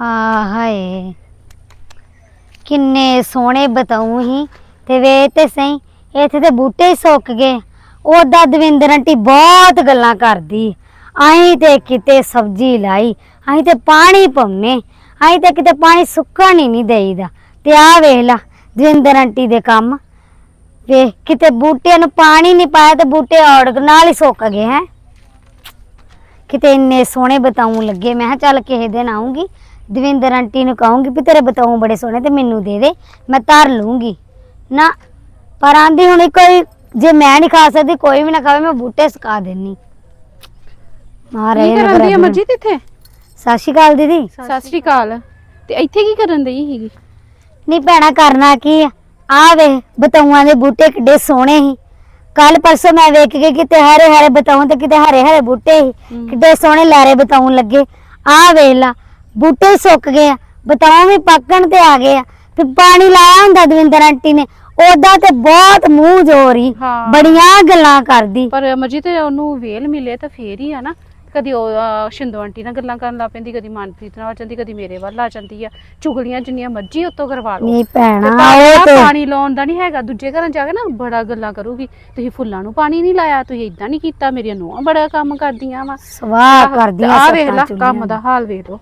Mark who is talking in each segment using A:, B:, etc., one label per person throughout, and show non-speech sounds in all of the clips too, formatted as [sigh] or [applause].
A: ਹਾਂ, ਹਾਏ। ਕਿੰਨੇ ਸੋਹਣੇ ਬਤਾਉ ਹੀ। ਤੇ ਵੇ ਤੇ ਸਹੀ, ਇੱਥੇ ਤੇ ਬੂਟੇ ਹੀ ਸੁੱਕ ਗਏ। ਉਹਦਾ ਦਵਿੰਦਰ ਆਂਟੀ ਬਹੁਤ ਗੱਲਾਂ ਕਰਦੀ। ਆਈ ਤੇ ਕਿਤੇ ਸਬਜ਼ੀ ਲਾਈ ਆਈ ਤੇ ਪਾਣੀ ਪਾਉਨੇ ਆਈ ਤੇ ਕਿਤੇ ਪਾਣੀ ਸੁੱਕਣ ਹੀ ਨਹੀਂ ਦੇਈਦਾ। ਤੇ ਆ ਵੇਖ ਲਾ, ਦਵਿੰਦਰ ਆਂਟੀ ਦੇ ਕੰਮ। ਵੇ, ਕਿਤੇ ਬੂਟਿਆਂ ਨੂੰ ਪਾਣੀ ਨਹੀਂ ਪਾਇਆ ਤੇ ਬੂਟੇ ਔੜਕ ਨਾਲ ਹੀ ਸੁੱਕ ਗਏ, ਹੈ। ਕਿਤੇ ਇੰਨੇ ਸੋਹਣੇ ਬਤਾਉ ਲੱਗੇ। ਮੈਂ ਕਿਹਾ ਚੱਲ ਕਿਸੇ ਦਿਨ ਆਉਂਗੀ ਦਵਿੰਦਰ ਆਂਟੀ ਨੂੰ ਕਹੂੰਗੀ ਵੀ ਤੇਰੇ ਬਤਾਉ ਬੜੇ ਸੋਹਣੇ ਤੇ ਮੈਨੂੰ ਦੇ ਦੇ ਮੈਂ ਧਰ ਲੂੰਗੀ। ਨਾ ਪਰ ਆਂਦੀ ਹੁਣ ਕੋਈ ਜੇ ਮੈਂ ਨਹੀਂ ਖਾ ਸਕਦੀ ਕੋਈ ਵੀ ਨਾ ਖਾਵੇ ਮੈਂ ਬੂਟੇ ਸੁਕਾ ਦੇਣੀ ਮਾਰੇ
B: ਕੀ ਕਰਨ ਦੀ ਅਮਰਜੀਤ ਇੱਥੇ?
A: ਸਤਿ ਸ਼੍ਰੀ ਅਕਾਲ ਦੀਦੀ।
B: ਸਤਿ ਸ੍ਰੀ ਅਕਾਲ। ਤੇ ਇੱਥੇ ਕੀ ਕਰਨ ਦਈ ਸੀਗੀ?
A: ਨਹੀਂ ਭੈਣਾ ਕਰਨਾ ਕੀ ਆ? ਆ ਵੇ ਬਤਾਊਆਂ ਦੇ ਬੂਟੇ ਕਿੱਡੇ ਸੋਹਣੇ ਸੀ। ਕੱਲ ਪਰਸੋਂ ਮੈਂ ਵੇਖ ਕੇ ਕਿਤੇ ਹਰੇ ਹਰੇ ਬਤਾਉ ਤੇ ਕਿਤੇ ਹਰੇ ਹਰੇ ਬੂਟੇ ਸੀ। ਕਿੱਡੇ ਸੋਹਣੇ ਲਾਰੇ ਬਤਾਉ ਲੱਗੇ। ਆ ਵੇਖ ਲਾ ਬੂਟੇ ਸੁੱਕ ਗਏ ਆ ਬਤਾਉ ਵੀ ਪੱਕਣ ਤੇ ਆ ਗਏ ਆ। ਤੇ ਪਾਣੀ ਲਾਇਆ ਹੁੰਦਾ ਦਵਿੰਦਰ ਆਂਟੀ ਨੇ ਉਹਦਾ ਤੇ ਬਹੁਤ ਮੂੰਹ ਜੋਰੀ
B: ਹਾਂ।
A: ਬੜੀਆਂ ਗੱਲਾਂ ਕਰਦੀ।
B: ਪਰ ਅਮਰਜੀਤ ਉਹਨੂੰ ਵੇਲ ਮਿਲੇ ਤਾਂ ਫੇਰ ਹੀ ਆ ਨਾ। ਕਦੀ ਉਹ ਅਹ, ਸ਼ਿੰਦੋ ਆਂਟੀ ਨਾਲ ਗੱਲਾਂ ਕਰਨ ਲੱਗ ਪੈਂਦੀ ਕਦੀ ਮਨਪ੍ਰੀਤ ਨਾਲ ਆ ਜਾਂਦੀ ਕਦੀ ਮੇਰੇ ਵੱਲ ਆ ਜਾਂਦੀ ਆ। ਚੁਗਲੀਆਂ ਜਿੰਨੀਆਂ ਮਰਜ਼ੀ ਉੱਤੋਂ ਕਰਵਾ ਲਓ।
A: ਨਹੀਂ
B: ਤੇ
A: ਭੈਣਾ ਉਹ ਤੇ
B: ਪਾਣੀ ਲਾਉਣ ਦਾ ਨਹੀਂ ਹੈਗਾ ਦੂਜੇ ਘਰਾਂ ਜਾ ਕੇ ਨਾ ਬੜਾ ਗੱਲਾਂ ਕਰੂਗੀ। ਤੁਸੀਂ ਫੁੱਲਾਂ ਨੂੰ ਪਾਣੀ ਨਹੀਂ ਲਾਇਆ ਤੁਸੀਂ ਇਦਾਂ ਨਹੀਂ ਕੀਤਾ ਮੇਰੀਆਂ ਨੂੰਹਾਂ ਬੜਾ ਕੰਮ ਕਰਦੀਆਂ ਵਾ।
A: ਸਵਾਹ ਕਰਦੀਆਂ
B: ਆ ਵੇਖ ਲੈ
A: ਸੱਤਾਂ
B: ਕੰਮ। ਦਾ। ਹਾਲ ਵੇਖ ਲੋ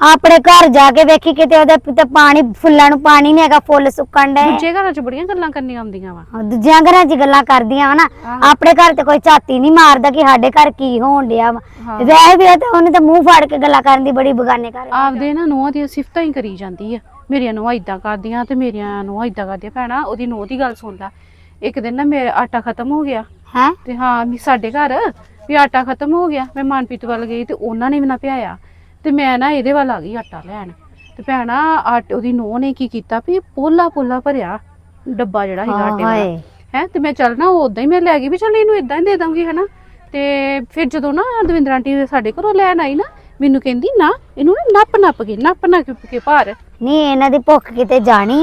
A: ਆਪਣੇ ਘਰ ਜਾ ਕੇ ਵੇਖੀ ਕਿਤੇ ਉਹਦੇ ਤੇ ਪਾਣੀ ਫੁੱਲਾਂ ਨੂੰ ਪਾਣੀ ਨਹੀਂ ਹੈਗਾ ਫੁੱਲ ਸੁੱਕਣ ਡਏ
B: ਦੂਜੇ ਘਰਾਂ 'ਚ ਬੜੀਆਂ ਗੱਲਾਂ ਕਰਨੀਆਂ ਆਉਂਦੀਆਂ ਵਾ।
A: ਦੂਜਿਆਂ ਘਰਾਂ 'ਚ ਗੱਲਾਂ ਕਰਦੀਆਂ ਵਾ ਨਾ।
B: ਆਹੋ।
A: ਆਪਣੇ ਘਰ ਤੇ ਕੋਈ ਝਾਤੀ ਨਹੀਂ ਮਾਰਦਾ ਕਿ ਸਾਡੇ ਘਰ ਕੀ ਹੋਣ ਡਿਆ ਵਾ। ਵੈਸੇ ਵੀ ਉਹ ਤਾਂ ਉਹਨੇ ਤਾਂ ਮੂੰਹ ਫਾੜ ਕੇ ਗੱਲਾਂ ਕਰਨ ਦੀ ਬੜੀ ਬਗਾਨੇ ਕਰ
B: ਆਪਦੇ ਨਾ ਨੂੰਹਾਂ ਦੀਆਂ ਸਿਫਤਾਂ ਹੀ ਕਰੀ ਜਾਂਦੀ ਆ। ਮੇਰੀਆਂ ਨੂੰਹਾਂ ਇਦਾਂ ਕਰਦੀਆਂ ਤੇ ਮੇਰੀਆਂ ਨੂੰਹਾਂ ਇਦਾਂ ਕਰਦੀਆਂ। ਭੈਣਾ ਉਹਦੀ ਨੂੰਹ ਦੀ ਗੱਲ ਸੁਣ ਲੈ। ਇੱਕ ਦਿਨ ਨਾ ਮੇਰਾ ਆਟਾ ਖਤਮ ਹੋ ਗਿਆ।
A: ਹੈ?
B: ਤੇ ਹਾਂ ਸਾਡੇ ਘਰ ਵੀ ਆਟਾ ਖਤਮ ਹੋ ਗਿਆ। ਮੈਂ ਮਨਪ੍ਰੀਤ ਵੱਲ ਗਈ ਤੇ ਉਹਨਾਂ ਨੇ ਵੀ ਨਾ ਪਿਆਇਆ। ਤੇ ਮੈਂ ਨਾ ਇਹਦੇ ਵੱਲ ਆ ਗਈ ਆਟਾ ਲੈਣ। ਤੇ ਭੈਣਾ ਆਟੇ ਉਹਦੀ ਨੂੰਹ ਨੇ ਕੀ ਕੀਤਾ ਵੀ ਪੋਲਾ ਪੋਲਾ ਭਰਿਆ ਡੱਬਾ ਜਿਹੜਾ ਸੀਗਾ ਆਟੇ
A: ਹਾਏ।
B: ਹੈ ਤੇ ਮੈਂ ਚੱਲ ਨਾ ਉਦਾਂ ਹੀ ਮੈਂ ਲੈ ਗਈ ਵੀ ਚੱਲ ਇਹਨੂੰ ਇਦਾਂ ਹੀ ਦੇ ਦਾਂਗੀ ਹਨਾ? ਤੇ ਫਿਰ ਜਦੋਂ ਨਾ ਦਵਿੰਦਰ ਆਂਟੀ ਸਾਡੇ ਘਰੋਂ ਲੈਣ ਆਈ ਨਾ ਮੈਨੂੰ ਕਹਿੰਦੀ ਨਾ ਇਹਨੂੰ ਨਾ ਨੱਪ ਨੱਪ ਕੇ ਨੱਪ ਨੱਪ ਕੇ ਭਾਰ।
A: ਨਹੀਂ ਇਹਨਾਂ ਦੀ ਭੁੱਖ ਕਿਤੇ ਜਾਣੀ।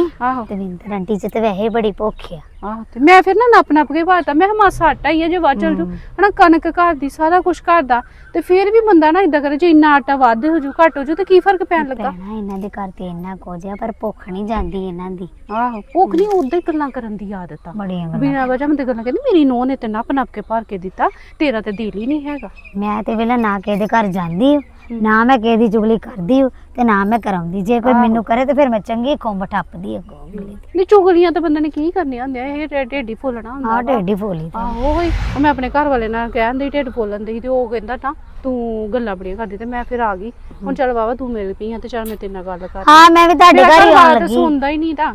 A: ਦਵਿੰਦਰ ਆਂਟੀ ਚ ਤੇ ਵੈਸੇ ਬੜੀ ਭੁੱਖ ਆ।
B: ਆਹੋ ਤੇ ਮੈਂ ਫਿਰ ਨਾ ਨੱਪ ਨੱਪ ਕੇ ਭਾਰਤਾ ਮੈਂ ਕਿਹਾ ਮਾਸਾ ਆਟਾ ਹੀ ਆ ਜੇ ਵੱਧ ਚਲ ਜੂ। ਹਨਾ ਕਣਕ ਘਰ ਦੀ ਸਾਰਾ ਕੁਝ ਘਰ ਦਾ। ਤੇ ਫਿਰ ਵੀ ਬੰਦਾ ਨਾ ਇਦਾਂ ਕਰੇ ਜੇ ਇੰਨਾ ਆਟਾ ਵੱਧ ਹੋ ਜੂ ਘੱਟ ਹੋ ਜੂ ਤੇ ਕੀ ਫ਼ਰਕ ਪੈਣ ਲੱਗਾ?
A: ਭੈਣਾ ਇਹਨਾਂ ਦੇ ਘਰ ਤੇ ਇੰਨਾ ਕੁਝ ਆ ਪਰ ਭੁੱਖ ਨਹੀਂ ਜਾਂਦੀ ਇਹਨਾਂ ਦੀ।
B: ਆਹੋ ਭੁੱਖ ਨਹੀਂ ਉਦਾਂ ਹੀ ਗੱਲਾਂ ਕਰਨ ਦੀ ਆਦਤ ਆ।
A: ਬੜੀਆਂ ਗੱਲਾਂ
B: ਬਿਨਾਂ ਵਜ੍ਹਾ ਮੈਂ ਤੇ ਗੱਲਾਂ ਕਹਿੰਦੀ ਮੇਰੀ ਨੂੰਹ ਨੇ ਤੇ ਨੱਪ ਨੱਪ ਕੇ ਭਰ ਕੇ ਦਿੱਤਾ ਤੇਰਾ ਤੇ ਦਿਲ ਹੀ ਨਹੀਂ ਹੈਗਾ।
A: ਮੈਂ ਤੇ ਵੇਲੇ ਨਾ ਕਿਸੇ ਦੇ ਘਰ ਜਾਂਦੀ ਹੂੰ, ਨਾ ਮੈਂ ਕਿਸੇ ਦੀ ਚੁਗਲੀ ਕਰਦੀ ਹੂੰ ਤੇ ਨਾ ਮੈਂ ਕਰਾਉਂਦੀ। ਜੇ ਕੋਈ। ਮੈਨੂੰ ਕਰੇ ਤੇ ਫਿਰ ਮੈਂ ਚੰਗੀ ਖੁੰਬ ਠੱਪਦੀ ਅੱਗੋਂ ਦੀ।
B: ਨਹੀਂ ਚੁਗਲੀਆਂ ਤਾਂ ਬੰਦੇ ਨੇ ਕੀ ਕਰਨੀਆਂ ਹੁੰਦੀਆਂ? ਇਹ ਢੇ- ਢੇਡੀ ਫੁੱਲਣਾ ਹੁੰਦਾ ਵਾ।
A: ਢੇਡੀ ਫੋਲੀ ਤੇ।
B: ਆਹੋ ਉਹੀ ਉਹ ਮੈਂ ਆਪਣੇ ਘਰ ਵਾਲੇ ਨਾਲ ਕਹਿੰਦੀ ਢਿੱਡ ਫੁੱਲਣ ਦੀ ਤੇ ਉਹ ਕਹਿੰਦਾ ਨਾ ਤੂੰ ਗੱਲਾਂ ਬੜੀਆਂ ਕਰਦੀ ਤੇ ਮੈਂ ਫਿਰ ਆ ਗਈ। ਹੁਣ ਚੱਲ ਬਾਬਾ ਤੂੰ ਮਿਲ ਪਈ ਆ ਤੇ ਚੱਲ ਮੈਂ ਤੇਰੇ ਨਾਲ ਗੱਲ ਕਰ
A: ਹਾਂ ਮੈਂ ਵੀ ਤੁਹਾਡੇ
B: ਮੇਰਾ
A: ਘਰ ਹੀ
B: ਘਰ
A: ਆਉਣ
B: ਵਾਲਾ ਤਾਂ
A: ਲੱਗੀ।
B: ਸੁਣਦਾ ਹੀ ਨਹੀਂ ਤਾਂ।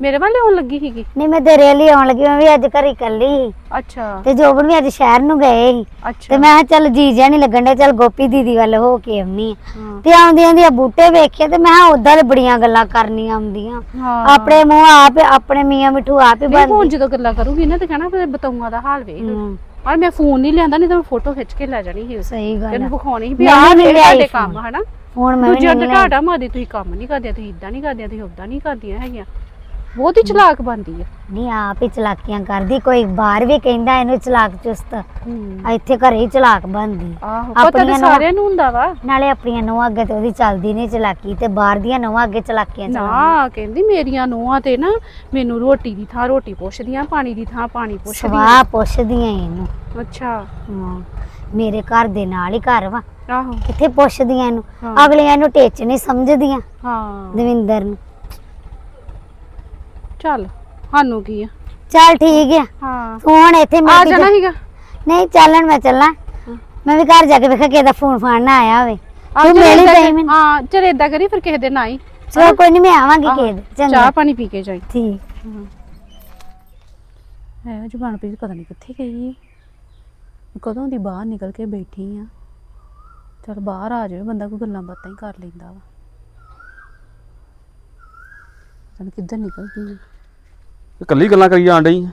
B: ਮੇਰੇ ਵੱਲ ਆਉਣ ਲੱਗੀ ਸੀਗੀ?
A: ਨਹੀਂ ਮੈਂ ਤੇਰੇ ਲਈ ਆਉਣ ਲੱਗੀ ਮੈਂ ਵੀ ਅੱਜ ਘਰ ਇਕੱਲੀ ਸੀ।
B: ਅੱਛਾ।
A: ਤੇ ਜੋਬਨ ਵੀ ਅੱਜ ਸ਼ਹਿਰ ਨੂੰ ਗਏ ਸੀ। ਤੇ ਮੈਂ ਕਿਹਾ ਚੱਲ ਜੀ ਜਿਹਾ ਨਹੀਂ ਲੱਗਣ ਡਿਆ ਚੱਲ ਗੋਪੀ ਦੀਦੀ ਵੱਲ ਹੋ ਕੇ ਆਉਣੀ
B: ਹਾਂ।
A: ਤੇ ਆਉਂਦੀਆਂ ਦੀਆਂ ਬੂਟੇ ਵੇਖੇ ਤੇ ਮੈਂ ਉਦਾਂ ਦੇ ਬੜੀਆਂ ਗੱਲਾਂ ਕਰਨੀਆਂ ਆਉਂਦੀਆਂ।
B: ਹਾਂ।
A: ਆਪਣੇ ਮੂੰਹ ਆਪ ਆਪਣੇ ਮੀਆਂ ਮਿੱਠੂ ਆਪ ਹੀ
B: ਨਹੀਂ ਹੁਣ
A: ਬੰਦ
B: ਜਦੋਂ ਗੱਲਾਂ ਕਰੂਗੀ ਨਾ ਤੇ ਕਹਿਣਾ ਫਿਰ ਬਤਾਊਆਂ ਦਾ ਹਾਲ ਵੇਖ।
A: ਹੂੰ,
B: ਪਰ ਮੈਂ ਫੋਨ ਨਹੀਂ ਲਿਆਂਦਾ ਨਹੀਂ ਤਾਂ ਮੈਂ ਫੋਟੋ ਖਿੱਚ ਕੇ ਲੈ ਜਾਣੀ ਸੀ।
A: ਸਹੀ ਗੱਲ
B: ਤੈਨੂੰ। ਵਿਖਾਉਣੀ ਸੀ ਵੀ
A: ਮੈਂ
B: ਆਹ
A: ਵੀ
B: ਮੇਰੇ
A: ਲਿਆਈ
B: ਤੁਹਾਡੇ
A: ਫੋਨ।
B: ਕੰਮ ਹਨਾ?
A: ਹੁਣ ਮੈਂ ਵੀ
B: ਦੂਜਿਆਂ
A: ਨਹੀਂ
B: ਤੇ
A: ਲਿਆਈ।
B: ਢਾਡਾ ਮਾਰਦੀ ਤੁਸੀਂ ਕੰਮ ਨਹੀਂ ਕਰਦੀਆਂ ਤੁਸੀਂ ਇਦਾਂ ਨਹੀਂ ਕਰਦੀਆਂ ਤੁਸੀਂ ਉਦਾਂ ਨਹੀਂ ਕਰਦੀਆਂ ਹੈਗੀਆਂ। ਬਹੁਤ ਹੀ ਚਲਾਕ ਬਣਦੀ ਆ।
A: ਨਹੀਂ ਆਪ ਹੀ ਚਲਾਕੀਆਂ ਕਰਦੀ ਕੋਈ ਬਾਹਰ ਵੀ ਕਹਿੰਦਾ ਇਹਨੂੰ ਚਲਾਕ ਚੁਸਤ ਆ ਇੱਥੇ ਘਰੇ ਹੀ ਚਲਾਕ ਬਣਦੀ।
B: ਆਹੋ ਪਤਾ ਤਾਂ ਸਾਰਿਆਂ ਨੂੰ ਹੁੰਦਾ ਵਾ।
A: ਨਾਲੇ ਆਪਣੀਆਂ ਨੋਹਾਂ ਅੱਗੇ ਤੇ ਉਹਦੀ ਚੱਲਦੀ ਨਹੀਂ ਚਲਾਕੀ ਤੇ ਬਾਹਰ ਦੀਆਂ ਨੋਹਾਂ ਅੱਗੇ ਚਲਾਕੀਆਂ
B: ਨਾ ਕਹਿੰਦੀ ਮੇਰੀਆਂ ਨੂੰਹਾਂ ਤੇ ਨਾ ਮੈਨੂੰ ਰੋਟੀ ਦੀ ਥਾਂ ਰੋਟੀ ਪੁੱਛਦੀਆਂ ਪਾਣੀ ਦੀ ਥਾਂ ਪਾਣੀ ਪੁੱਛਦੀਆਂ।
A: ਸਵਾਹ ਪੁੱਛਦੀਆਂ ਇਹਨੂੰ।
B: ਅੱਛਾ।
A: ਹਾਂ ਮੇਰੇ ਘਰ ਦੇ ਨਾਲ ਹੀ ਘਰ ਵਾ।
B: ਆਹੋ।
A: ਕਿੱਥੇ ਪੁੱਛਦੀਆਂ ਇਹਨੂੰ। ਅਗਲੀਆਂ ਇਹਨੂੰ ਟੇਚ ਨਹੀਂ ਸਮਝਦੀਆਂ।
B: ਹਾਂ।
A: ਦਵਿੰਦਰ ਨੂੰ।
B: ਚੱਲ ਸਾਨੂੰ ਕੀ ਆ?
A: ਚੱਲ ਠੀਕ ਆ।
B: ਹਾਂ।
A: ਤੂੰ ਹੁਣ ਇੱਥੇ
B: ਆ ਜਾਣਾ ਸੀਗਾ?
A: ਨਹੀਂ ਚੱਲਣ ਮੈਂ ਚੱਲਾਂ। ਮੈਂ ਵੀ ਘਰ ਜਾ ਕੇ ਵੇਖਾਂ ਕਿਸੇ ਦਾ ਫੋਨ ਫਾਨ ਨਾ ਆਇਆ ਹੋਵੇ। ਤੂੰ ਮਿਲ ਪਈ ਮੈਨੂੰ।
B: ਹਾਂ ਚਲ ਏਦਾਂ ਕਰੀ ਫਿਰ ਕਿਸੇ ਦਿਨ ਆਈ।
A: ਚਲੋ ਕੋਈ ਨਹੀਂ ਮੈਂ ਆਵਾਂਗੀ ਕਿਸੇ ਦਿਨ। ਚੰਗਾ।
B: ਚਾਹ ਪਾਣੀ ਪੀ ਕੇ ਜਾਈ।
A: ਠੀਕ।
B: ਹੈ। ਜੁਬਾਨ ਪੀ ਪਤਾ ਨਹੀਂ ਕਿੱਥੇ ਗਈ। ਕਦੋਂ ਦੀ ਬਾਹਰ ਨਿਕਲ ਕੇ ਬੈਠੀ ਆ। ਚਲ ਬਾਹਰ ਆ ਜਾਵੇ ਬੰਦਾ ਕੋਈ ਗੱਲਾਂ ਬਾਤਾਂ ਹੀ ਕਰ ਲੈਂਦਾ ਵਾ। ਤਨ ਕਿੱਧਰ ਨਿਕਲ ਗਈ ਹੈ?
C: ਇਕੱਲੀ ਗੱਲਾਂ ਕਰੀ ਜਾਣ ਡਈ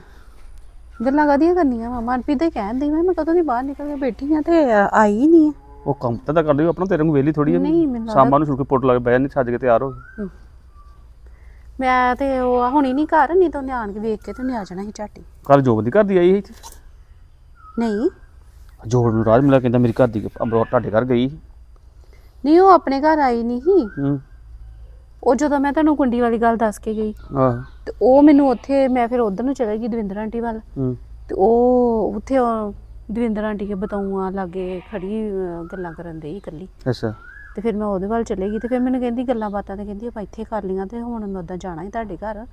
B: ਗੱਲਾਂ ਕਾਹਦੀਆਂ ਕਰਨੀਆਂ ਵਾ? ਮਨਪ੍ਰੀਤ ਦੇ ਕਹਿੰਦੀ ਮੈਂ ਮੈਂ ਕਦੋਂ ਦੀ ਬਾਹਰ ਨਿਕਲ ਕੇ ਬੈਠੀ ਆ ਤੇ ਆਈ ਹੀ ਨਹੀਂ ਹੈ।
C: ਉਹ ਕੰਮ ਤਾਂ ਤਾਂ ਕਰ ਲਈ ਆਪਣਾ ਤੇਰੇ ਨੂੰ ਵੇਲੀ ਥੋੜੀ ਆ।
B: ਨਹੀਂ, ਮੈਨੂੰ ਲੱਗਦਾ-
C: ਸ਼ਾਮਾਂ ਨੂੰ ਛੁੱਟ ਕੇ ਪੁੱਟ ਲੱਗ ਬਹਿ ਨਹੀਂ ਛੱਜ ਕੇ ਤਿਆਰ ਹੋ ਗਈ।
B: ਮੈਂ ਤੇ ਉਹ ਹੁਣੀ ਨਹੀਂ ਘਰ ਨਹੀਂ ਤਾਂ ਉਹਨੇ ਆਣ ਕੇ ਵੇਖ ਕੇ ਤੇ ਉਹਨੇ ਆ ਜਾਣਾ ਸੀ ਝਾਟੀ।
C: ਕੱਲ ਜੋਬ ਦੀ ਘਰ ਦੀ ਆਈ ਸੀ
B: ਨਹੀਂ।
C: ਜੋਬ ਨੂੰ ਰਾਜ ਮਿਲਿਆ ਕਹਿੰਦਾ ਮੇਰੀ ਘਰ ਦੀ ਅਮਰੋ ਤੁਹਾਡੇ ਘਰ ਗਈ ਸੀ।
B: ਨਹੀਂ ਉਹ ਆਪਣੇ ਘਰ ਆਈ ਨਹੀਂ ਸੀ।
C: ਹੂੰ।
B: ਉਹ ਜਦੋਂ ਮੈਂ ਤੁਹਾਨੂੰ ਕੁੰਡੀ ਵਾਲੀ ਗੱਲ ਦੱਸ ਕੇ ਗਈ
C: ਆਹ।
B: ਤੇ ਉਹ ਮੈਨੂੰ ਉੱਥੇ ਮੈਂ ਫਿਰ ਉਧਰ ਨੂੰ ਚਲੇ ਗਈ ਦਵਿੰਦਰ ਆਂਟੀ ਵੱਲ।
C: ਹੂੰ।
B: ਤੇ ਉਹ ਉੱਥੇ ਉਹ ਦਵਿੰਦਰ ਆਂਟੀ ਕੇ ਬਤਾਊਆਂ ਲਾਗੇ ਖੜੀ ਅਹ, ਗੱਲਾਂ ਕਰਨ ਦੇ ਇਕੱਲੀ।
C: ਅੱਛਾ।
B: ਤੇ ਫਿਰ ਮੈਂ ਉਹਦੇ ਵੱਲ ਚਲੇ ਗਈ ਤੇ ਫਿਰ ਮੈਨੂੰ ਕਹਿੰਦੀ ਗੱਲਾਂ ਬਾਤਾਂ ਤੇ ਕਹਿੰਦੀ ਆਪਾਂ ਇੱਥੇ ਕਰ ਲੀਆਂ ਤੇ ਹੁਣ ਮੈਂ ਉਦਾਂ ਜਾਣਾ ਹੀ ਤੁਹਾਡੇ ਘਰ।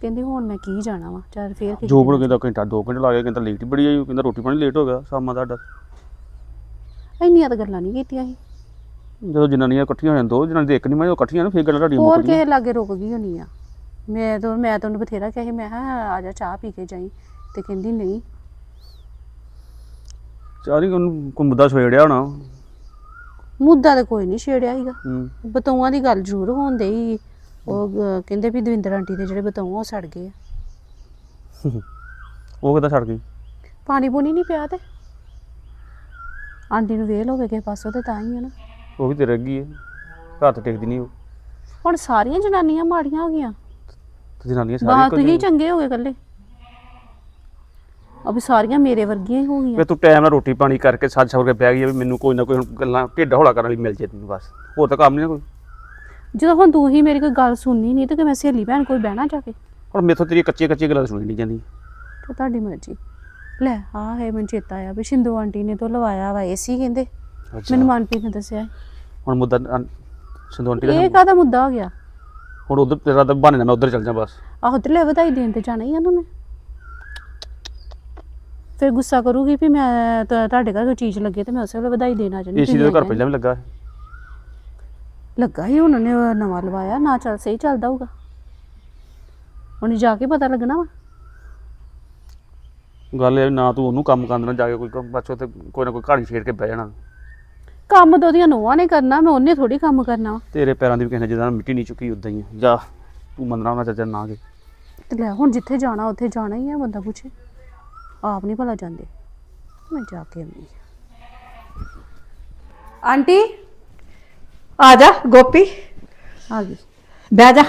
B: ਕਹਿੰਦੀ ਹੁਣ ਮੈਂ ਕੀ ਜਾਣਾ ਵਾ? ਚੱਲ ਫੇਰ ਕਿਸੇ
C: ਜੋ
B: ਦਿਨ
C: ਬਣ ਕਹਿੰਦਾ ਘੰਟਾ 2 ਘੰਟੇ ਲਾ ਗਿਆ ਕਹਿੰਦਾ ਲੇਟ ਹੀ ਬੜੀ ਆਈ ਕਹਿੰਦਾ ਰੋਟੀ ਪਾਣੀ ਲੇਟ ਹੋ ਗਿਆ ਸ਼ਾਮਾਂ ਦਾ ਸਾਡਾ
B: ਇੰਨੀਆਂ ਤਾਂ ਗੱਲਾਂ ਨਹੀਂ ਕੀਤੀਆਂ ਸੀ।
C: ਜਦੋਂ ਜਨਾਨੀਆਂ ਇਕੱਠੀਆਂ ਹੋ ਜਾਣ ਦੋ ਜਨਾਨੀ ਦੇ ਇੱਕ ਨਹੀਂ ਮੈਂ ਉਹ ਇਕੱਠੀਆਂ ਨਾ ਫੇਰ ਗੱਲਾਂ ਤੁਹਾਡੀਆਂ
B: ਹੋਰ
C: ਮੁੱਕਦੀਆਂ
B: ਕਿਸੇ ਲਾਗੇ ਰੁਕ ਗਈ ਹੋਣੀ ਆ। ਮੈਂ ਤਾਂ ਮੈਂ ਤਾਂ ਉਹਨੂੰ ਬਥੇਰਾ ਕਿਹਾ ਸੀ ਮੈਂ ਕਿਹਾ ਆ ਜਾ ਚਾਹ ਪੀ ਕੇ ਜਾਈ। ਤੇ ਕਹਿੰਦੀ ਨਹੀਂ।
C: ਚਾਰੀ ਉਹਨੂੰ ਕੋਈ ਮੁੱਦਾ ਛੇੜਿਆ ਹੋਣਾ?
B: ਮੁੱਦਾ ਤਾਂ ਕੋਈ ਨਹੀਂ ਛੇੜਿਆ ਸੀਗਾ।
C: ਹੂੰ।
B: ਬਤੌਆਂ ਦੀ ਗੱਲ ਜ਼ਰੂਰ ਹੁੰਦੀ ਸੀ। ਉਹ ਅਹ, ਕਹਿੰਦੇ ਵੀ ਦਵਿੰਦਰ ਆਂਟੀ ਦੇ ਜਿਹੜੇ ਬਤੌਆਂ ਉਹ ਸੜ ਗਏ ਆ। [laughs]
C: ਉਹ ਕਿੱਦਾਂ ਛੱਡ ਗਈ?
B: ਪਾਣੀ ਪੂਣੀ ਨਹੀਂ ਪਿਆ ਤੇ। ਆਂਟੀ ਨੂੰ ਵੇਲ ਹੋਵੇ ਕਿਸੇ ਪਾਸੋਂ ਤੇ ਤਾਂ ਹੀ ਆ ਨਾ।
C: ਉਹ ਵੀ ਤੇਰੇ ਅੱਗੀ ਹੈ। ਘਰ ਤੇ ਟਿਕਦੀ ਨਹੀਂ ਉਹ।
B: ਹੁਣ ਸਾਰੀਆਂ ਜਨਾਨੀਆਂ ਮਾੜੀਆਂ ਹੋ ਗਈਆਂ।
C: ਤੇ ਜਨਾਨੀਆਂ ਸਾਰੀਆਂ
B: ਤੁਸੀਂ ਚੰਗੇ ਹੋ ਗਏ ਇਕੱਲੇ। ਅਬ ਸਾਰੀਆਂ ਮੇਰੇ ਵਰਗੀਆਂ ਹੀ ਹੋ ਗਈਆਂ।
C: ਵੇ ਤੂੰ ਟਾਈਮ ਨਾਲ ਰੋਟੀ ਪਾਣੀ ਕਰਕੇ ਸੱਜ ਸਵਰ ਕੇ ਬਹਿ ਗਈ ਆ ਵੀ ਮੈਨੂੰ ਕੋਈ ਨਾ ਕੋਈ ਹੁਣ ਗੱਲਾਂ ਢਿੱਡ ਹੌਲਾ ਕਰਨ ਵਾਲੀ ਮਿਲ ਜੇ ਤੈਨੂੰ ਬਸ। ਹੋਰ ਤਾਂ ਕੰਮ ਨਹੀਂ ਕੋਈ।
B: ਜਦੋਂ ਹੁਣ ਤੂੰ ਹੀ ਮੇਰੀ ਕੋਈ ਗੱਲ ਸੁਣਨੀ ਨਹੀਂ ਤੇ ਕਿ ਮੈਂ ਸਹੇਲੀ ਭੈਣ ਕੋਈ ਬਹਿਣਾ ਜਾ ਕੇ।
C: ਹੁਣ ਮੇਥੋਂ ਤੇਰੀ ਕੱਚੀਆਂ ਕੱਚੀਆਂ ਗੱਲਾਂ ਸੁਣੀ ਨਹੀਂ ਜਾਂਦੀ।
B: ਤੇ ਤੁਹਾਡੀ ਮਰਜ਼ੀ। ਲੈ ਆ ਹੈ ਮੈਨੂੰ ਚੇਤਾ ਆਇਆ ਵੀ ਸ਼ਿੰਦੋ ਆਂਟੀ ਨੇ ਤੋਂ ਲਵਾਇਆ ਵਾ ਏਸੀ ਕਹਿੰਦੇ। ਮੈਨੂੰ ਮਨਪ੍ਰੀਤ ਨੇ ਦੱਸਿਆ
C: ਹੁਣ ਮੁੱਦਾ ਅਨ- ਸਿੰਧੂ ਆਂਟੀ ਦਾ
B: ਇਹ ਕਾਹਦਾ ਮੁੱਦਾ ਹੋ ਗਿਆ?
C: ਹੁਣ ਉਧਰ ਤੇਰਾ ਤਾਂ ਬਹਾਨੇ ਨਾਲ ਮੈਂ ਉਧਰ ਚੱਲ ਜਾ ਬਸ।
B: ਆਹੋ ਤੇ ਲੈ ਵਧਾਈ ਦੇਣ ਤੇ ਜਾਣਾ ਹੀ ਆ ਉਹਨਾਂ। ਨੇ ਫਿਰ ਗੁੱਸਾ ਕਰੂਗੀ ਵੀ ਮੈਂ ਤਾਂ ਤੁਹਾਡੇ ਘਰ ਕੋਈ ਚੀਜ਼ ਲੱਗੇ ਤੇ ਮੈਂ ਉਸੇ ਵੇਲੇ ਵਧਾਈ ਦੇਣ ਆ ਜਾਣੀ
C: ਏਸੀ ਦੇ ਘਰ ਪਹਿਲਾਂ ਵੀ ਲੱਗਾ।
B: ਲੱਗਾ ਹੀ ਉਹਨਾਂ ਨੇ ਉਹ ਨਵਾਂ ਲਵਾਇਆ ਨਾ ਚੱਲ ਸਹੀ ਚੱਲਦਾ ਹੋਊਗਾ। ਹੁਣ ਜਾ ਕੇ ਪਤਾ ਲੱਗਣਾ ਵਾ।
C: ਗੱਲ ਇਹ ਵੀ ਨਾ ਤੂੰ ਉਹਨੂੰ ਕੰਮ ਕਰਨ ਦੇਣਾ ਜਾ ਕੇ ਕੋਈ ਕੰਮ- ਬਸ ਉੱਥੇ ਕੋਈ ਨਾ ਕੋਈ ਕਹਾਣੀ ਛੇੜ ਕੇ ਬਹਿ ਜਾਣਾ।
B: ਕੰਮ ਤਾਂ ਉਹਦੀਆਂ ਨੋਹਾਂ ਨੇ ਕਰਨਾ ਮੈਂ ਉਹਨੇ ਥੋੜੀ ਕੰਮ ਕਰਨਾ ਵਾ।
C: ਤੇਰੇ ਪੈਰਾਂ ਦੀ ਵੀ ਕਿਸੇ ਨੇ ਜਿੱਦਾਂ ਮਿੱਟੀ ਨਹੀਂ ਚੁੱਕੀ ਉਦਾਂ ਹੀ ਆ। ਜਾ ਤੂੰ ਮੰਨਣਾ ਉਹਨਾਂ ਚੱਜਾ ਨਾ ਕੇ
B: ਤੇ ਲੈ ਹੁਣ ਜਿੱਥੇ ਜਾਣਾ ਉੱਥੇ ਜਾਣਾ ਹੀ ਆ ਬੰਦਾ ਪੁੱਛੇ ਆਪ ਨਹੀਂ ਭਲਾ ਜਾਂਦੇ। ਮੈਂ ਜਾ ਕੇ ਆਉਂਦੀ ਹਾਂ। ਆਂਟੀ
D: ਆ ਜਾ ਗੋਪੀ।
B: ਆ ਗਈ।
D: ਬਹਿ ਜਾ।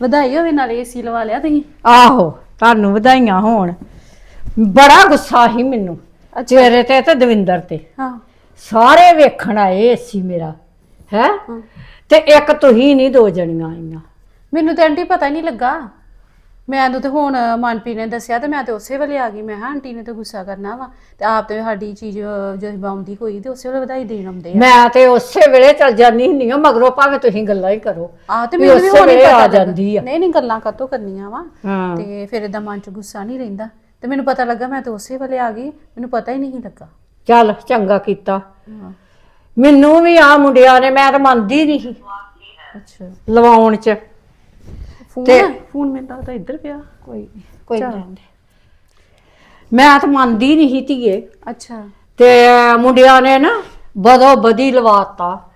B: ਵਧਾਈ ਹੋਵੇ ਨਾਲੇ ਏਸੀ ਲਵਾ ਲਿਆ ਤੁਸੀਂ।
D: ਆਹੋ ਤੁਹਾਨੂੰ ਵਧਾਈਆਂ ਹੋਣ। ਬੜਾ ਗੁੱਸਾ ਸੀ ਮੈਨੂੰ। ਤੇਰੇ ਤੇ ਤੇ ਦਵਿੰਦਰ ਤੇ।
B: ਹਾਂ।
D: ਸਾਰੇ ਵੇਖਣ ਆਏ ਏਸੀ ਮੇਰਾ ਹੈ? ਤੇ ਇੱਕ ਤੁਸੀਂ ਨਹੀਂ ਦੋ ਜਣੀਆਂ ਆਈਆਂ।
B: ਮੈਨੂੰ ਤਾਂ ਆਂਟੀ ਪਤਾ ਹੀ ਨਹੀਂ ਲੱਗਾ। ਮੈਂ ਤਾਂ ਤੇ ਹੁਣ ਮਨਪ੍ਰੀਤ ਨੇ ਦੱਸਿਆ ਤੇ ਮੈਂ ਤੇ ਉਸੇ ਵੇਲੇ ਆ ਗਈ। ਮੈਂ ਹਾਂ ਆਂਟੀ ਨੇ ਤਾਂ ਗੁੱਸਾ ਕਰਨਾ ਵਾ ਤੇ ਆਪ ਤੇ ਸਾਡੀ ਚੀਜ਼ ਜਦੋਂ ਆਉਂਦੀ ਕੋਈ ਤੇ ਉਸੇ ਵੇਲੇ ਵਧਾਈ ਦੇਣ ਆਉਂਦੇ ਆ।
D: ਮੈਂ ਤੇ ਉਸੇ ਵੇਲੇ ਚਲ ਜਾਂਦੀ ਹੁੰਦੀ ਆ ਮਗਰੋਂ ਭਾਵੇਂ ਤੁਸੀਂ ਗੱਲਾਂ ਹੀ ਕਰੋ।
B: ਆ ਤੇ ਮੈਨੂੰ ਵੀ ਹੁਣ ਹੀ ਪਤਾ
D: ਆ। ਜਾਂਦੀ ਆ।
B: ਨਹੀਂ ਨਹੀਂ ਗੱਲਾਂ ਕਾਤੋਂ ਕਰਨੀਆਂ ਵਾ? ਤੇ ਫਿਰ ਇਦਾਂ ਮਨ ਚ ਗੁੱਸਾ ਨਹੀਂ ਰਹਿੰਦਾ। ਤੇ ਮੈਨੂੰ ਪਤਾ ਲੱਗਾ ਮੈਂ ਤੇ ਉਸੇ ਵੇਲੇ ਆ ਗਈ ਮੈਨੂੰ ਪਤਾ ਹੀ ਨਹੀਂ ਲੱਗਾ।
D: ਚੱਲ ਚੰਗਾ ਕੀਤਾ।
B: ਹਾਂ।
D: ਮੈਨੂੰ ਵੀ ਆ ਮੁੰਡਿਆਂ ਨੇ ਮੈਂ ਤਾਂ ਮੰਨਦੀ ਨਹੀਂ ਸੀ।
B: ਅੱਛਾ।
D: ਲਵਾਉਣ ਚ।
B: ਫੋਨ
D: ਤੇ-
B: ਫੋਨ ਮੈਨੂੰ ਤਾਂ ਇੱਧਰ ਪਿਆ।
D: ਕੋਈ ਕੋਈ
B: ਚੱਲ।
D: ਨਹੀਂ ਮੈਂ ਤਾਂ ਮੰਨਦੀ ਨਹੀਂ ਸੀ ਧੀਏ।
B: ਅੱਛਾ।
D: ਤੇ ਮੁੰਡਿਆਂ ਨੇ ਨਾ ਬਦੋ ਬਦੀ ਲਵਾਤਾ।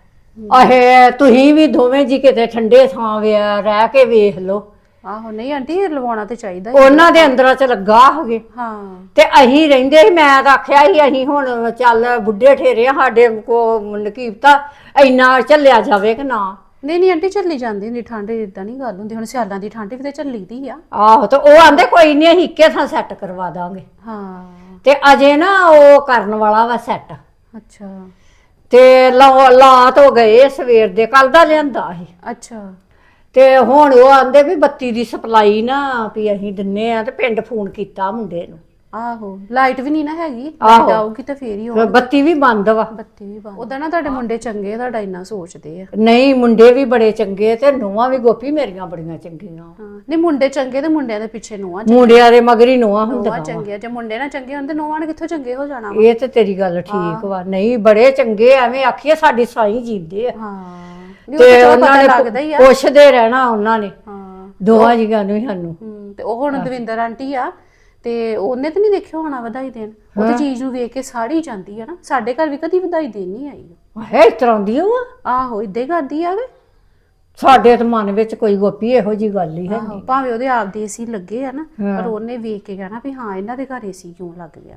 D: ਅਹੇ ਤੁਸੀਂ ਵੀ ਦੋਵੇਂ ਜੀ ਕਿਤੇ ਠੰਡੇ ਥਾਂ ਵਿਆ ਰਹਿ ਕੇ ਵੇਖ ਲਓ।
B: ਆਹੋ ਨਹੀਂ ਆਂਟੀ ਇਹ ਲਵਾਉਣਾ ਤੇ ਚਾਹੀਦਾ ਹੀ।
D: ਉਹਨਾਂ ਦੇ ਅੰਦਰਾਂ ਚ ਲੱਗਾ ਹੋਗੇ
B: ਹਾਂ।
D: ਤੇ ਅਸੀਂ ਰਹਿੰਦੇ ਸੀ ਮੈਂ ਤਾਂ ਆਖਿਆ ਸੀ ਅਸੀਂ ਹੁਣ ਚੱਲ ਬੁੱਢੇ ਠੇਰੇ ਆ, ਸਾਡੇ ਕੋ ਨਕੀਬਤਾ ਇੰਨਾ ਝੱਲਿਆ ਜਾਵੇ ਕਿ ਨਾ।
B: ਨਹੀਂ ਨਹੀਂ ਆਂਟੀ ਚੱਲੀ ਜਾਂਦੀ ਹੁੰਦੀ ਠੰਡ ਇਦਾਂ ਨਹੀਂ ਗੱਲ ਹੁੰਦੀ ਹੁਣ ਸਿਆਲਾਂ ਦੀ ਠੰਡ ਵੀ ਤੇ ਚੱਲੀ ਦੀ ਆ।
D: ਆਹੋ ਤੇ ਉਹ ਆਂਦੇ ਕੋਈ ਨਹੀਂ ਅਸੀਂ ਇੱਕੇ ਥਾਂ ਸੈੱਟ ਕਰਵਾ ਦਾਂਗੇ।
B: ਹਾਂ।
D: ਤੇ ਅਜੇ ਨਾ ਉਹ ਕਰਨ ਵਾਲਾ ਵਾ ਸੈੱਟ
B: ਅੱਛਾ।
D: ਤੇ ਲਾ ਲਾ ਤੋਂ ਗਏ ਸਵੇਰ ਦੇ ਕੱਲ ਦਾ ਲਿਆਂਦਾ ਸੀ।
B: ਅੱਛਾ।
D: ਤੇ ਹੁਣ ਉਹ ਆਂਦੇ ਵੀ ਬੱਤੀ ਦੀ ਸਪਲਾਈ ਨਾ ਵੀ ਅਸੀਂ ਦਿੰਨੇ ਆ ਤੇ ਪਿੰਡ ਫੋਨ ਕੀਤਾ ਮੁੰਡੇ ਨੂੰ।
B: ਆਹੋ ਲਾਈਟ ਵੀ ਨਹੀਂ ਨਾ ਹੈਗੀ
D: ਆਹੋ।
B: ਲਾਈਟ ਆਊਗੀ ਤੇ ਫੇਰ ਹੀ ਹੋਊ
D: ਬੱਤੀ ਵੀ ਬੰਦ ਵਾ।
B: ਬੱਤੀ ਵੀ ਬੰਦ। ਉਹਦਾ ਨਾ ਤੁਹਾਡੇ ਮੁੰਡੇ ਚੰਗੇ ਤੁਹਾਡਾ ਇੰਨਾ ਸੋਚਦੇ ਆ।
D: ਨਹੀਂ ਮੁੰਡੇ ਵੀ ਬੜੇ ਚੰਗੇ ਤੇ ਨੂੰਹਾਂ ਵੀ ਗੋਪੀ ਮੇਰੀਆਂ ਬੜੀਆਂ ਚੰਗੀਆਂ।
B: ਹਾਂ ਨਹੀਂ ਮੁੰਡੇ ਚੰਗੇ ਤੇ ਮੁੰਡਿਆਂ ਦੇ ਪਿੱਛੇ ਨੂੰਹਾਂ
D: ਮੁੰਡਿਆਂ ਦੇ ਮਗਰੀ ਨੂੰਹਾਂ
B: ਨੂੰਹਾਂ
D: ਹੁੰਦੀਆਂ
B: ਚੰਗੀਆਂ ਜੇ ਮੁੰਡੇ ਨਾ ਚੰਗੇ ਹੁੰਦੇ ਨੂੰਹਾਂ ਨੇ ਕਿੱਥੋਂ ਚੰਗੇ ਹੋ ਜਾਣਾ ਵਾ?
D: ਇਹ ਤੇ ਤੇਰੀ ਗੱਲ ਠੀਕ ਵਾ। ਨਹੀਂ ਬੜੇ ਚੰਗੇ ਐਵੇਂ ਆਖੀਏ ਸਾਡੀ ਸਾਈ ਜੀਂਦੇ ਆ।
B: ਹਾਂ। ਨਹੀਂ ਉਹ
D: ਤੇ
B: ਚਲੋ
D: ਉਹਨਾਂ
B: ਪਤਾ
D: ਨੇ
B: ਲੱਗਦਾ ਹੀ ਆ।
D: ਪੁੱਛਦੇ ਰਹਿਣਾ ਉਹਨਾਂ ਨੇ।
B: ਹਾਂ
D: ਦੋਵਾਂ ਜੀਆਂ ਨੂੰ ਹੀ ਸਾਨੂੰ।
B: ਤੇ ਉਹ ਹੁਣ ਦਵਿੰਦਰ ਆਂਟੀ ਆ ਤੇ ਉਹਨੇ ਤਾਂ ਨਹੀਂ ਦੇਖਿਆ ਹੋਣਾ ਵਧਾਈ ਦੇਣ। ਉਹ ਤੇ ਚੀਜ਼ ਨੂੰ ਵੇਖ ਕੇ ਸਾੜੀ ਜਾਂਦੀ ਆ ਨਾ। ਸਾਡੇ ਘਰ ਵੀ ਕਦੀ ਵਧਾਈ ਦੇਣ ਨਹੀਂ ਆਈ
D: ਹੈ ਇਸ ਤਰ੍ਹਾਂ ਦੀ ਉਹ?
B: ਆਹੋ ਇਦਾਂ ਹੀ ਕਰਦੀ ਆ ਵੇ।
D: ਸਾਡੇ ਤੇ ਮਨ ਵਿੱਚ ਕੋਈ ਗੋਪੀ ਇਹੋ ਜੀ ਗੱਲ ਹੀ ਹੈ
B: ਆਹੋ ਭਾਵੇਂ ਉਹਦੇ ਆਪ ਦੇ ਏਸੀ ਲੱਗੇ ਆ ਨਾ ਪਰ ਉਹਨੇ ਵੇਖ ਕੇ ਕਹਿਣਾ ਵੀ ਹਾਂ ਇਹਨਾਂ ਦੇ ਘਰ ਏਸੀ ਕਿਉਂ ਲੱਗ ਗਿਆ?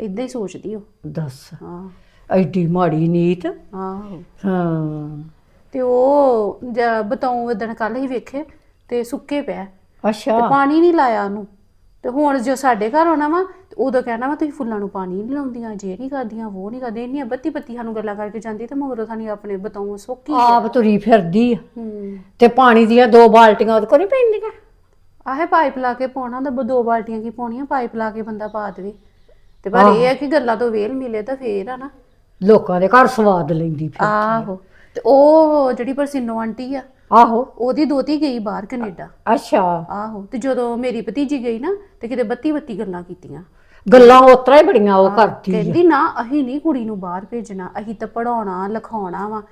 B: ਇਦਾਂ ਹੀ ਸੋਚਦੀ ਉਹ।
D: ਦੱਸ।
B: ਹਾਂ।
D: ਐਡੀ ਮਾੜੀ ਨੀਤ।
B: ਆਹੋ।
D: ਹਾਂ।
B: ਤੇ ਉਹ ਜ- ਬਤਾਉ ਉਦਣ ਕੱਲ ਹੀ ਵੇਖੇ ਤੇ ਸੁੱਕੇ ਪਿਆ ਤੇ
D: ਅੱਛਾ।
B: ਪਾਣੀ ਨਹੀਂ ਲਾਇਆ ਉਹਨੂੰ। ਤੇ ਹੁਣ ਜੋ ਸਾਡੇ ਘਰ ਆਉਣਾ ਵਾ ਤੇ ਉਦੋਂ ਕਹਿਣਾ ਵਾ ਤੁਸੀਂ ਫੁੱਲਾਂ ਨੂੰ ਪਾਣੀ ਨਹੀਂ ਲਾਉਂਦੀਆਂ ਜੇ ਨਹੀਂ ਕਰਦੀਆਂ ਉਹ ਨਹੀਂ ਕਰਦੀਆਂ ਇੰਨੀਆਂ ਬੱਤੀ ਬੱਤੀ ਸਾਨੂੰ ਗੱਲਾਂ ਕਰਕੇ ਜਾਂਦੀ ਤੇ ਮਗਰੋਂ ਸਾਨੂੰ ਆਪਣੇ ਬਤਾਉ ਸੋਕੀ
D: ਆਪ ਤੁਰੀ ਫਿਰਦੀ ਆ।
B: ਹੂੰ।
D: ਤੇ ਪਾਣੀ ਦੀਆਂ ਦੋ ਬਾਲਟੀਆਂ ਉਹਦੇ ਕੋਲ ਨਹੀਂ ਪੈਂਦੀਆਂ?
B: ਆਹੇ ਪਾਈਪ ਲਾ ਕੇ ਪਾਉਣਾ ਹੁੰਦਾ ਦੋ ਬਾਲਟੀਆਂ ਕੀ ਪਾਉਣੀਆਂ ਪਾਈਪ ਲਾ ਕੇ ਬੰਦਾ ਪਾ ਦੇਵੇ। ਤੇ ਪਰ ਇਹ ਹੈ ਕਿ ਗੱਲਾਂ ਤੋਂ ਵੇਲ ਮਿਲੇ ਤਾਂ ਫੇਰ ਆ ਨਾ।
D: ਲੋਕਾਂ ਦੇ ਘਰ ਸਵਾਦ ਲੈਂਦੀ ਫਿਰ
B: ਆਹੋ। ਤੇ ਉਹ ਜਿਹੜੀ ਪਰਸਿਨੋ ਆਂਟੀ ਆ
D: ਆਹੋ।
B: ਉਹਦੀ ਦੋਤੀ ਗਈ ਬਾਹਰ ਕੈਨੇਡਾ।
D: ਅੱਛਾ।
B: ਆਹੋ ਤੇ ਜਦੋਂ ਮੇਰੀ ਭਤੀਜੀ ਗਈ ਨਾ ਤੇ ਕਿਤੇ ਬੱਤੀ ਬੱਤੀ ਗੱਲਾਂ ਕੀਤੀਆਂ।
D: ਗੱਲਾਂ ਉਤਰਾ ਹੀ ਬੜੀਆਂ ਉਹ ਕਰਦੀ ਆ।
B: ਕਹਿੰਦੀ ਨਾ ਅਸੀਂ ਨਹੀਂ ਕੁੜੀ ਨੂੰ ਬਾਹਰ ਭੇਜਣਾ ਅਸੀਂ ਤਾਂ ਪੜਾਉਣਾ ਲਿਖਾਉਣਾ ਵਾ।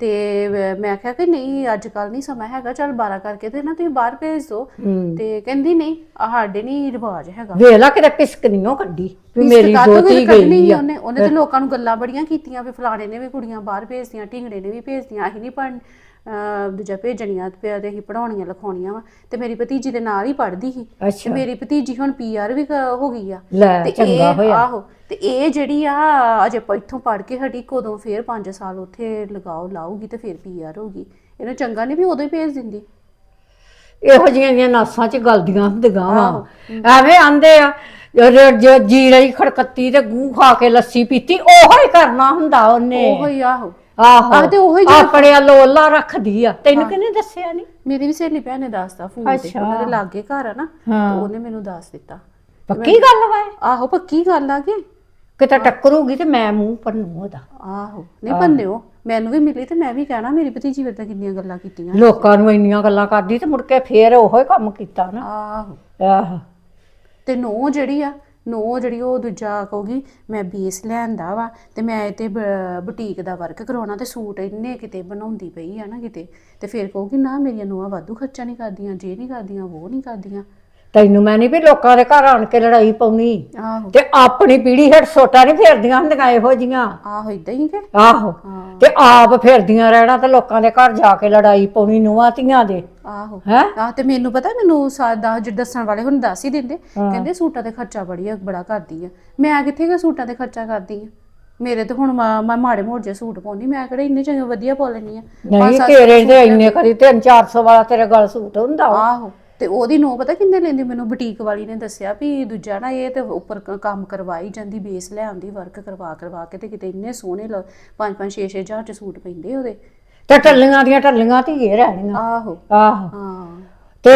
B: ਤੇ ਮੈਂ ਕਿਹਾ ਕਿ ਨਹੀਂ ਅੱਜ ਕੱਲ ਨਹੀਂ ਸਮਾਂ ਹੈਗਾ ਚਲ 12 ਕਰਕੇ ਤੇ ਨਾ ਤੁਸੀਂ ਬਾਹਰ ਭੇਜ ਦਿਓ।
D: ਹੂੰ।
B: ਤੇ ਕਹਿੰਦੀ ਨਹੀਂ ਆਹ ਸਾਡੇ ਨਹੀਂ ਰਿਵਾਜ ਹੈਗਾ।
D: ਵੇਖ ਲਾ ਕਿਤੇ ਪਿਸਕ ਨਹੀਂ ਉਹ ਕੱਢੀ ਵੀ ਮੇਰੀ ਦੋਤੀ ਗਈ ਆ।
B: ਉਹਨੇ ਉਹਨੇ ਤੇ ਲੋਕਾਂ ਨੂੰ ਗੱਲਾਂ ਬੜੀਆਂ ਕੀਤੀਆਂ ਵੀ ਫਲਾਣੇ ਨੇ ਵੀ ਕੁੜੀਆਂ ਬਾਹਰ ਭੇਜਦੀਆਂ ਢਿੰਗੜੇ ਨੇ ਵੀ ਭੇਜਦੀਆਂ ਅਸੀਂ ਨਹੀਂ ਪੜ੍ਹ ਅਹ ਦੂਜਾ ਭੇਜਣੀਆਂ ਤੇ ਤੇ ਅਸੀਂ ਪੜਾਉਣੀਆਂ ਲਿਖਾਉਣੀਆਂ ਵਾ। ਤੇ ਮੇਰੀ ਭਤੀਜੀ ਦੇ ਨਾਲ ਹੀ ਪੜ੍ਹਦੀ ਸੀ। ਤੇ
D: ਅੱਛਾ।
B: ਮੇਰੀ ਭਤੀਜੀ ਹੁਣ ਪੀਆਰ ਵੀ ਕ- ਹੋ ਗਈ ਆ।
D: ਲੈ
B: ਤੇ
D: ਚੰਗਾ
B: ਇਹ
D: ਹੋਇਆ।
B: ਆਹੋ ਤੇ ਇਹ ਜਿਹੜੀ ਆ ਅਜੇ ਪ- ਇੱਥੋਂ ਪੜ ਕੇ ਹਟੀ ਕਦੋਂ ਫੇਰ 5 ਸਾਲ ਉੱਥੇ ਲਗਾਓ ਲਾਊਗੀ ਤੇ ਫੇਰ ਪੀਆਰ ਹੋਊਗੀ ਇਹਨੂੰ ਚੰਗਾ ਨਹੀਂ ਵੀ ਉਦੋਂ ਹੀ ਭੇਜ ਦਿੰਦੀ।
D: ਇਹੋ ਜਿਹੀਆਂ ਦੀਆਂ ਨਾਸਾਂ 'ਚ ਗਲਦੀਆਂ ਹੁੰਦੀਆਂ ਵਾ। ਐਵੇਂ ਆਂਦੇ ਆ ਜ- ਜ- ਜੀਰੀ ਖੜਕੱਤੀ ਤੇ ਗੂੰ ਖਾ ਕੇ ਲੱਸੀ ਪੀਤੀ ਉਹੋ ਹੀ ਕਰਨਾ ਹੁੰਦਾ ਉਹਨੇ।
B: ਉਹੋ ਹੀ ਆਹੋ।
D: ਆਹੋ।
B: ਆਹ ਤੇ ਉਹੋ ਹੀ ਜਿਹੜਾ-
D: ਆਪਣੇ ਲੋਲਾ ਰੱਖਦੀ ਆ। ਤੈਨੂੰ ਕਿਹਨੇ ਦੱਸਿਆ ਨਹੀਂ
B: ਮੇਰੀ ਵੀ ਸਹੇਲੀ ਭੈਣ ਨੇ ਦੱਸਤਾ ਫੋਨ ਤੇ।
D: ਅੱਛਾ।
B: ਉਹਨਾਂ ਦੇ ਲਾਗੇ ਘਰ ਆ ਨਾ
D: ਹਾਂ।
B: ਤੇ ਉਹਨੇ ਮੈਨੂੰ ਦੱਸ ਦਿੱਤਾ।
D: ਪੱਕੀ ਗੱਲ ਵਾ ਇਹ?
B: ਆਹੋ ਪੱਕੀ ਗੱਲ ਆ ਕਿ?
D: ਕਿਤੇ ਟੱਕਰੂਗੀ ਤੇ ਮੈਂ ਮੂੰਹ ਪੰਨੂ ਉਹਦਾ।
B: ਆਹੋ। ਨਹੀਂ ਪੰਨਿਓ ਮੈਨੂੰ ਵੀ ਮਿਲੀ ਤੇ ਮੈਂ ਵੀ ਕਹਿਣਾ ਮੇਰੀ ਭਤੀਜੀ ਤਾਂ ਕਿੰਨੀਆਂ ਗੱਲਾਂ ਕੀਤੀਆਂ।
D: ਲੋਕਾਂ ਨੂੰ ਇੰਨੀਆਂ ਗੱਲਾਂ ਕਰਦੀ ਤੇ ਮੁੜ ਕੇ ਫੇਰ ਉਹੋ ਹੀ ਕੰਮ ਕੀਤਾ ਨਾ।
B: ਆਹੋ।
D: ਆਹੋ।
B: ਤੇ ਨੋ ਜਿਹੜੀ ਆ ਨੋ ਜਿਹੜੀ ਉਹ ਦੂਜਾ ਕਹੂਗੀ, ਮੈਂ ਬੇਸ ਲੈਂਦਾ ਵਾ ਤੇ ਮੈਂ ਇਹ ਤੇ ਬ- ਬੁਟੀਕ ਦਾ ਵਰਕ ਕਰਾਉਣਾ ਤੇ ਸੂਟ ਇੰਨੇ ਕਿਤੇ ਬਣਾਉਂਦੀ ਪਈ ਆ ਨਾ ਕਿਤੇ ਤੇ ਫਿਰ ਕਹੂਗੀ, ਨਾ ਮੇਰੀਆਂ ਨੂੰਹਾਂ ਵਾਧੂ ਖਰਚਾ ਨਹੀਂ ਕਰਦੀਆਂ, ਜੇ ਨਹੀਂ ਕਰਦੀਆਂ, ਉਹ ਨਹੀਂ ਕਰਦੀਆਂ।
D: ਤੈਨੂੰ ਮੈਂ ਨਹੀਂ ਵੀ ਲੋਕਾਂ ਦੇ ਘਰ ਆਣ ਕੇ ਲੜਾਈ ਪਾਉਣੀ।
B: ਆਹੋ।
D: ਤੇ ਆਪਣੀ ਪੀੜੀ ਹੇਠ ਸੋਟਾ ਨਹੀਂ ਫੇਰਦੀਆਂ ਹੁੰਦੀਆਂ ਇਹੋ ਜੀਆਂ।
B: ਆਹੋ ਇਦਾਂ ਹੀ ਕਿ
D: ਆਹੋ।
B: ਹਾਂ।
D: ਤੇ ਆਪ ਫੇਰਦੀਆਂ ਰਹਿਣਾ ਤੇ ਲੋਕਾਂ ਦੇ ਘਰ ਜਾ ਕੇ ਲੜਾਈ ਪਾਉਣੀ ਨੂੰਹਾਂ ਧੀਆਂ ਦੇ।
B: ਆਹੋ।
D: ਹੈ?
B: ਆਹ ਤੇ ਮੈਨੂੰ ਪਤਾ ਮੈਨੂੰ ਸਾਦਾ ਜਿਹੜੇ ਦੱਸਣ ਵਾਲੇ ਹੁਣ ਦੱਸ ਹੀ ਦਿੰਦੇ। ਕਹਿੰਦੇ ਸੂਟਾਂ ਤੇ ਖਰਚਾ ਬੜੀ ਆ ਬੜਾ ਕਰਦੀ ਆ। ਮੈਂ ਕਿੱਥੇ ਕਿ ਸੂਟਾਂ ਤੇ ਖਰਚਾ ਕਰਦੀ ਆ? ਮੇਰੇ ਤੇ ਹੁਣ ਮਾ- ਮੈਂ ਮਾੜੇ ਮੋੜ ਜੇ ਸੂਟ ਪਾਉਣੀ ਮੈਂ ਕਿਹੜੇ ਇੰਨੇ ਚੰਗੇ ਵਧੀਆ ਪਾ ਲੈਣੀ ਆ?
D: ਨਹੀਂ ਤੇਰੇ ਤੇ ਇੰਨੇ ਕਰੀ 3-400 ਵਾਲਾ ਤੇਰੇ ਗਲ ਸੂਟ ਹੁੰਦਾ ਵਾ।
B: ਆਹੋ। ਤੇ ਉਹਦੀ ਨੋ ਪਤਾ ਕਿੰਨੇ ਲੈਂਦੀ? ਮੈਨੂੰ ਬੁਟੀਕ ਵਾਲੀ ਨੇ ਦੱਸਿਆ ਵੀ ਦੂਜਾ ਨਾ ਇਹ ਤੇ ਉੱਪਰ ਕ- ਕੰਮ ਕਰਵਾਈ ਜਾਂਦੀ ਬੇਸ ਲੈ ਆਉਂਦੀ ਵਰਕ ਕਰਵਾ ਕਰਵਾ ਕੇ ਤੇ ਕਿਤੇ ਇੰਨੇ ਸੋਹਣੇ 5 5 6 6 ਹਜ਼ਾਰ ਚ ਸੂਟ ਪੈਂਦੇ ਉਹਦੇ।
D: ਤੇ ਟੱਲੀਆਂ ਦੀਆਂ ਟੱਲੀਆਂ ਧੀਏ ਰਹਿਣੀਆਂ।
B: ਆਹੋ।
D: ਆਹੋ।
B: ਹਾਂ।
D: ਤੇ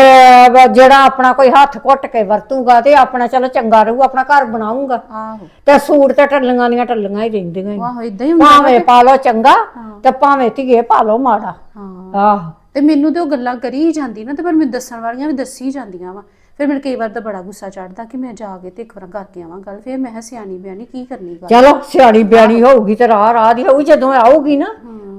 D: ਬ- ਜਿਹੜਾ ਆਪਣਾ ਕੋਈ ਹੱਥ ਘੁੱਟ ਕੇ ਵਰਤੂਗਾ ਤੇ ਆਪਣਾ ਚਲੋ ਚੰਗਾ ਰਹੂ ਆਪਣਾ ਘਰ ਬਣਾਊਗਾ।
B: ਆਹੋ।
D: ਤੇ ਸੂਟ ਤੇ ਟੱਲੀਆਂ ਦੀਆਂ ਟੱਲੀਆਂ ਹੀ ਰਹਿੰਦੀਆਂ ਹੀ।
B: ਆਹੋ ਇਦਾਂ ਹੀ ਹੁੰਦਾ
D: ਭਾਵੇਂ ਪਾ ਲਓ ਚੰਗਾ ਤੇ ਭਾਵੇਂ ਧੀਏ ਪਾ ਲਓ ਮਾੜਾ।
B: ਹਾਂ।
D: ਆਹੋ।
B: ਤੇ ਮੈਨੂੰ ਤੇ ਉਹ ਗੱਲਾਂ ਕਰੀ ਹੀ ਜਾਂਦੀ ਨਾ ਤੇ ਪਰ ਮੈਨੂੰ ਦੱਸਣ ਵਾਲੀਆਂ ਵੀ ਦੱਸੀ ਜਾਂਦੀਆਂ ਵਾ। ਫਿਰ ਮੈਨੂੰ ਕਈ ਵਾਰ ਤਾਂ ਬੜਾ ਗੁੱਸਾ ਚੜਦਾ ਕਿ ਮੈਂ ਜਾ ਕੇ ਤੇ ਇੱਕ ਵਾਰ ਕਰਕੇ ਆਵਾਂ ਗੱਲ ਫਿਰ ਮੈਂ ਕਿਹਾ ਸਿਆਣੀ ਬਿਆਣੀ ਕੀ ਕਰਨੀ ਗੱਲ?
D: ਚਲੋ ਸਿਆਣੀ ਬਿਆਣੀ ਹੋਊਗੀ ਤੇ ਰਾਹ ਰਾਹ ਦੀ ਹੋਊ ਜਦੋਂ ਆਊਗੀ ਨਾ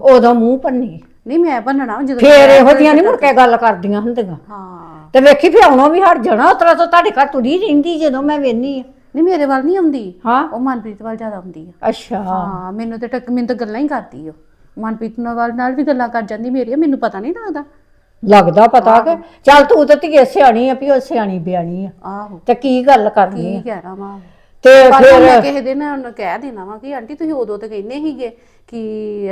D: ਉਦੋਂ ਮੂੰਹ ਭੰਨੀ।
B: ਨਹੀਂ ਮੈਂ ਬੰਨਣਾ ਜਦੋਂ
D: ਫੇਰ ਇਹੋ ਜਿਹੀਆਂ ਨਹੀਂ ਮੁੜ ਕੇ ਗੱਲ ਕਰਦੀਆਂ ਹੁੰਦੀਆਂ।
B: ਹਾਂ।
D: ਤੇ ਵੇਖੀ ਫਿਰ ਆਉਣੋਂ ਵੀ ਹਟ ਜਾਣਾ ਉਤਰਾ ਤੋਂ ਤੁਹਾਡੇ ਘਰ ਤੁਰੀ ਰਹਿੰਦੀ ਜਦੋਂ ਮੈਂ ਵੇਨੀ ਆ।
B: ਨਹੀਂ ਮੇਰੇ ਵੱਲ ਨਹੀਂ ਆਉਂਦੀ।
D: ਹਾਂ।
B: ਉਹ ਮਨਪ੍ਰੀਤ ਵੱਲ ਜ਼ਿਆਦਾ ਆਉਂਦੀ ਆ।
D: ਅੱਛਾ।
B: ਹਾਂ ਮੈਨੂੰ ਤੇ ਟੱਕ ਮੈਨੂੰ ਤਾਂ ਗੱਲਾਂ ਹੀ ਕਰਦੀ ਉਹ। ਮਨਪ੍ਰੀਤ ਨਾਲ ਨਾਲ ਵੀ ਗੱਲਾਂ ਕਰ ਜਾਂਦੀ ਮੇਰੀ ਮੈਨੂੰ ਪਤਾ ਨਹੀਂ ਲੱਗਦਾ।
D: ਲੱਗਦਾ ਪਤਾ ਕਿ ਚੱਲ ਤੂੰ ਤਾਂ ਧੀਏ ਸਿਆਣੀ ਆ ਵੀ ਉਹ ਸਿਆਣੀ ਬਿਆਣੀ ਆ।
B: ਆਹੋ।
D: ਤੇ ਕੀ ਗੱਲ ਕਰਨੀ
B: ਕੀ
D: ਆ?
B: ਕਹਿ ਰਹਾ ਵਾ?
D: ਤੇ
B: ਪਰ
D: ਫਿਰ
B: ਮੈਂ ਕਿਸੇ ਦਿਨ ਉਹਨੂੰ ਕਹਿ ਦੇਣਾ ਵਾ ਕਿ ਆਂਟੀ ਤੁਸੀਂ ਉਦੋਂ ਤੇ ਕਹਿੰਦੇ ਸੀਗੇ ਕਿ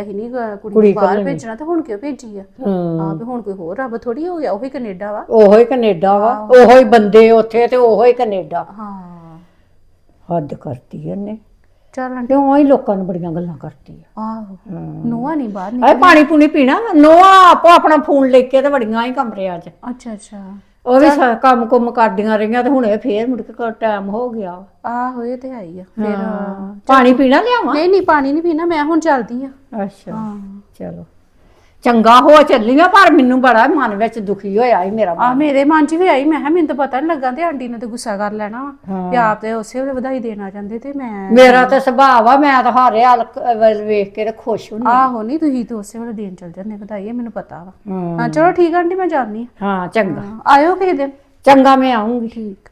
B: ਅਸੀਂ ਨਹੀਂ ਕੁੜੀ ਨੂੰ ਬਾਹਰ ਭੇਜਣਾ ਤੇ ਹੁਣ ਕਿਉਂ ਭੇਜੀ ਆ?
D: ਹਮ,
B: ਆ ਵੀ ਹੁਣ ਕੋਈ ਹੋਰ ਰੱਬ ਥੋੜੀ ਹੋ ਗਿਆ ਉਹੀ ਕੈਨੇਡਾ ਵਾ।
D: ਉਹੋ ਹੀ ਕੈਨੇਡਾ ਵਾ ਉਹੋ ਹੀ ਬੰਦੇ ਉੱਥੇ ਤੇ ਉਹੋ ਹੀ ਕੈਨੇਡਾ।
B: ਹਾਂ।
D: ਹੱਦ ਕਰਤੀ ਇਹਨੇ।
B: ਚੱਲ
D: ਤੇ ਉਹ ਹੀ ਲੋਕਾਂ ਨੂੰ ਬੜੀਆਂ ਗੱਲਾਂ ਕਰਦੀ ਆ।
B: ਆਹੋ ਨੂੰਹਾਂ ਨਹੀਂ ਬਾਹਰ ਨਹੀਂ
D: ਆਏ ਪਾਣੀ ਪੂਣੀ ਪੀਣਾ ਨੋਆ ਆਪੋ ਆਪਣਾ ਫੋਨ ਲੈ ਕੇ ਤੇ ਵੜੀਆਂ ਹੀ ਕਮਰਿਆਂ 'ਚ
B: ਅੱਛਾ ਅੱਛਾ।
D: ਉਹ ਵੀ ਸਾ- ਕੰਮ ਕੁੰਮ ਕਰਦੀਆਂ ਰਹੀਆਂ ਤੇ ਹੁਣੇ ਫੇਰ ਮੁੜ ਕੇ ਟਾਈਮ ਹੋ ਗਿਆ
B: ਆਹੋ ਇਹ ਤੇ ਹੈ ਹੀ ਆ। ਫਿਰ
D: ਪਾਣੀ ਪੀਣਾ ਲਿਆਵਾਂ?
B: ਨਹੀਂ ਨਹੀਂ ਪਾਣੀ ਨਹੀਂ ਪੀਣਾ ਮੈਂ ਹੁਣ ਚੱਲਦੀ ਆ।
D: ਅੱਛਾ।
B: ਹਾਂ।
D: ਚਲੋ। ਚੰਗਾ ਹੋ ਚੱਲੀ ਨਾ ਪਰ ਮੈਨੂੰ ਬੜਾ ਮਨ ਵਿੱਚ ਦੁਖੀ ਹੋਇਆ ਈ ਮੇਰਾ
B: ਆ ਮੇਰੇ ਮਨ 'ਚ ਵੀ ਆਈ ਮੈਂ ਕਿਹਾ ਮੈਨੂੰ ਤਾਂ ਪਤਾ ਨਹੀਂ ਲੱਗਾ ਤੇ ਆਂਟੀ ਨੇ ਤਾਂ ਗੁੱਸਾ ਕਰ ਲੈਣਾ ਤੇ ਆਪ ਤੇ ਉਸੇ ਵੇਲੇ ਵਧਾਈ ਦੇਣਾ ਚਾਹੁੰਦੇ ਤੇ ਮੈਂ
D: ਮੇਰਾ ਤਾਂ ਸੁਭਾਅ ਆ ਮੈਂ ਤਾਂ ਹਰ ਹਾਲ ਵੇਖ ਕੇ ਤੇ ਖੁਸ਼ ਹੁੰਦੀ
B: ਆਹੋ ਨਹੀਂ ਤੁਸੀਂ ਤਾਂ ਉਸੇ ਵੇਲੇ ਦੇਣ ਚੱਲ ਜਾਂਦੇ ਵਧਾਈ ਇਹ ਮੈਨੂੰ ਪਤਾ ਵਾ।
D: ਹਾਂ।
B: ਚਲੋ ਠੀਕ ਆਂਟੀ ਮੈਂ ਜਾਂਦੀ
D: ਹਾਂ। ਚੰਗਾ।
B: ਆਇਓ ਕਿਸੇ ਦਿਨ।
D: ਚੰਗਾ ਮੈਂ ਆਉਂਗੀ
B: ਠੀਕ।